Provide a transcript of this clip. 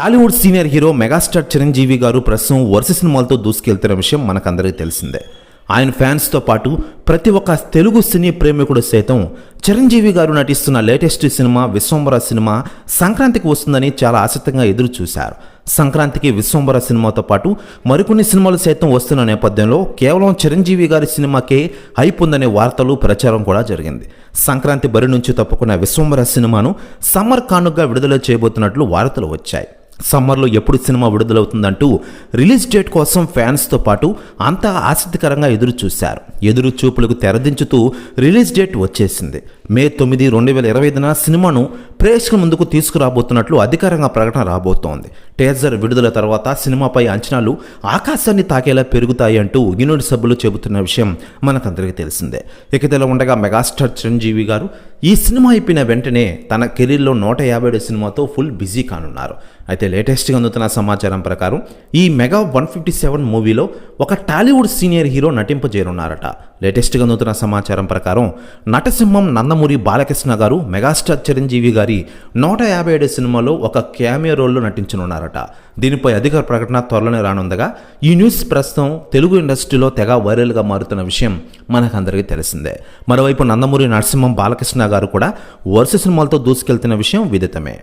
Tollywood senior hero megastar Chiranjeevi గారు ప్రస్తుతం వరుస సినిమాలతో దూసుకెళ్తున్న విషయం మనకందరికీ తెలిసిందే. ఆయన ఫ్యాన్స్తో పాటు ప్రతి ఒక్క తెలుగు సినీ ప్రేమికుడు సైతం చిరంజీవి గారు నటిస్తున్న లేటెస్ట్ సినిమా విశ్వంబర సినిమా సంక్రాంతికి వస్తుందని చాలా ఆసక్తిగా ఎదురు చూశారు సంక్రాంతికి విశ్వంబర సినిమాతో పాటు మరికొన్ని సినిమాలు సైతం వస్తున్న నేపథ్యంలో కేవలం చిరంజీవి గారి సినిమాకే హైప్ ఉందనే వార్తలు ప్రచారం కూడా జరిగింది. సంక్రాంతి బరి నుంచి తప్పుకున్న విశ్వంబర సినిమాను సమ్మర్ కానుగ్గా విడుదల చేయబోతున్నట్లు వార్తలు వచ్చాయి. సమ్మర్లో ఎప్పుడు సినిమా విడుదలవుతుందంటూ రిలీజ్ డేట్ కోసం ఫ్యాన్స్తో పాటు అంతా ఆసక్తికరంగా ఎదురు చూశారు ఎదురు చూపులకు తెరదించుతూ రిలీజ్ డేట్ వచ్చేసింది. మే తొమ్మిది రెండు వేల ఇరవై ఐదున సినిమాను ప్రేక్షకుల ముందుకు తీసుకురాబోతున్నట్లు అధికారంగా ప్రకటన రాబోతోంది. టేజర్ విడుదల తర్వాత సినిమాపై అంచనాలు ఆకాశాన్ని తాకేలా పెరుగుతాయి అంటూ యూనిట్ సభ్యులు చెబుతున్న విషయం మనకందరికీ తెలిసిందే. ఇక ఉండగా మెగాస్టార్ చిరంజీవి గారు ఈ సినిమా అయిపోయిన వెంటనే తన కెరీర్లో నూట యాభై ఏడు సినిమాతో ఫుల్ బిజీ కానున్నారు. అయితే లేటెస్ట్గా అందుతున్న సమాచారం ప్రకారం ఈ మెగా వన్ ఫిఫ్టీ సెవెన్ మూవీలో ఒక టాలీవుడ్ సీనియర్ హీరో నటింపజేరున్నారట లేటెస్ట్గా నూతన సమాచారం ప్రకారం నటసింహం నందమూరి బాలకృష్ణ గారు మెగాస్టార్ చిరంజీవి గారి నూట యాభై ఏడు సినిమాలో ఒక క్యామియో రోల్లో నటించనున్నారట. దీనిపై అధికార ప్రకటన త్వరలోనే రానుందగా ఈ న్యూస్ ప్రస్తుతం తెలుగు ఇండస్ట్రీలో తెగ వైరల్గా మారుతున్న విషయం మనకందరికీ తెలిసిందే. మరోవైపు నందమూరి నరసింహం బాలకృష్ణ గారు కూడా వరుస సినిమాలతో దూసుకెళ్తున్న విషయం విదితమే.